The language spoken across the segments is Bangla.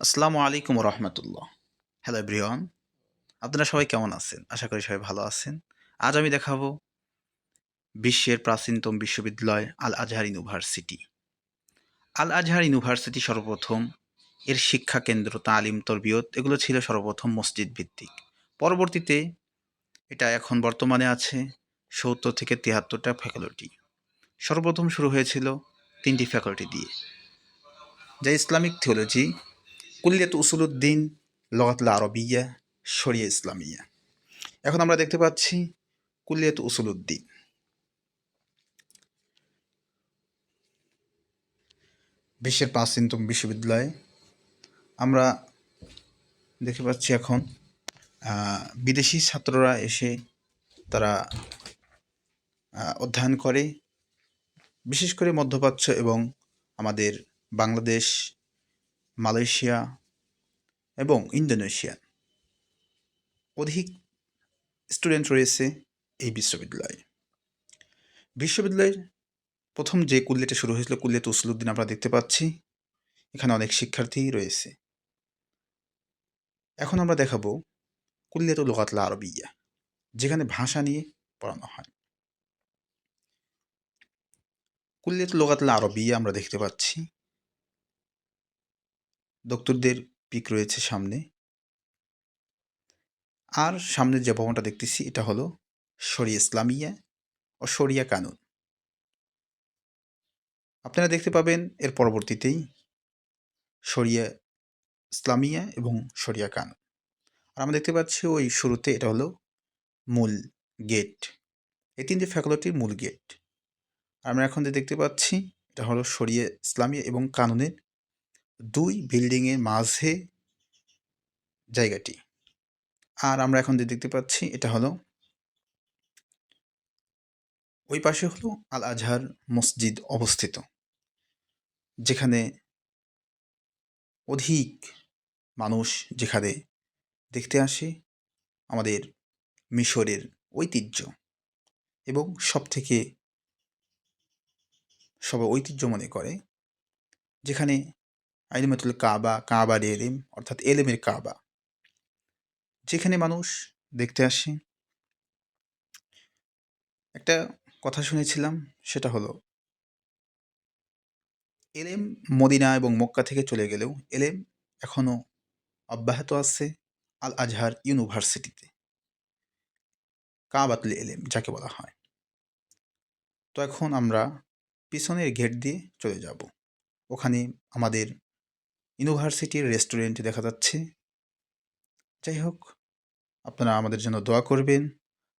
আসসালামু আলাইকুম রহমতুল্লাহ হ্যালো এভরিওয়ান আপনারা সবাই কেমন আছেন? আশা করি সবাই ভালো আছেন। আজ আমি দেখাবো বিশ্বের প্রাচীনতম বিশ্ববিদ্যালয় আল আজহার ইউনিভার্সিটি। আল আজহার ইউনিভার্সিটি সর্বপ্রথম এর শিক্ষা কেন্দ্র, তালিম, তরবিয়ত, এগুলো ছিল সর্বপ্রথম মসজিদ ভিত্তিক পরবর্তীতে এটা এখন বর্তমানে আছে সত্তর থেকে তিয়াত্তরটা ফ্যাকাল্টি সর্বপ্রথম শুরু হয়েছিল তিনটি ফ্যাকাল্টি দিয়ে। যা ইসলামিক থিওলজি কুল্লিয়াত উসুলুদ্দিন লগাতল আরবিয়া, শরিয়া ইসলামিয়া। এখন আমরা দেখতে পাচ্ছি কুল্লিয়াত উসুলুদ্দিন। বিশ্বের প্রাচীনতম বিশ্ববিদ্যালয়ে। আমরা দেখতে পাচ্ছি এখন বিদেশি ছাত্ররা এসে তারা অধ্যয়ন করে। বিশেষ করে মধ্যপ্রাচ্য এবং আমাদের বাংলাদেশ মালয়েশিয়া এবং ইন্দোনেশিয়া অধিক স্টুডেন্ট রয়েছে এই বিশ্ববিদ্যালয়ে। বিশ্ববিদ্যালয়ের প্রথম যে কুল্লেটে শুরু হয়েছিল কুল্লেট উসলুদ্দিন আমরা দেখতে পাচ্ছি। এখানে অনেক শিক্ষার্থী রয়েছে। এখন আমরা দেখাবো কুল্লেতুল লোকাতলা আরবিয়া, যেখানে ভাষা নিয়ে পড়ানো হয়। কুল্লেতুল লোকাতলা আরবিয়া আমরা দেখতে পাচ্ছি। ডক্টরদের পিক রয়েছে সামনে। আর সামনের যে ভবনটা দেখতেছি, এটা হলো শরিয়া ইসলামিয়া ও শরিয়া কানুন। আপনারা দেখতে পাবেন এর পরবর্তীতেই শরিয়া ইসলামিয়া এবং শরিয়া কানুন। আর আমরা দেখতে পাচ্ছি ওই শুরুতে এটা হলো মূল গেট। এই তিনটে ফ্যাকাল্টির মূল গেট। আমরা এখন যে দেখতে পাচ্ছি, এটা হলো শরিয়া ইসলামিয়া এবং কানুনের দুই বিল্ডিংয়ের মাঝে জায়গাটি। আর আমরা এখন যে দেখতে পাচ্ছি, এটা হলো ওই পাশে হলো আল আজহার মসজিদ অবস্থিত, যেখানে অধিক মানুষ যেখানে দেখতে আসে আমাদের মিশরের ঐতিহ্য এবং সব থেকে সবাই ঐতিহ্য মনে করে, যেখানে আইনমাতুল কাবা কাবার এলেম, অর্থাৎ এলেমের কাবা। যেখানে মানুষ দেখতে আসে। একটা কথা শুনেছিলাম, সেটা হলো এলেম মদিনা এবং মক্কা থেকে চলে গেলেও এলেম এখনও অব্যাহত আছে আল আজহার ইউনিভার্সিটিতে। কাবাতুল এলেম যাকে বলা হয়। তো এখন আমরা পিছনের গেট দিয়ে চলে যাব। ওখানে আমাদের ইউনিভার্সিটির রেস্টুরেন্ট দেখা যাচ্ছে। যাই হোক, আপনারা আমাদের জন্য দোয়া করবেন।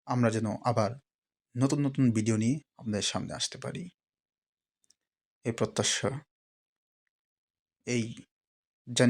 আমরা যেন আবার নতুন নতুন ভিডিও নিয়ে আপনাদের সামনে আসতে পারি। এই প্রত্যাশা, এই জানি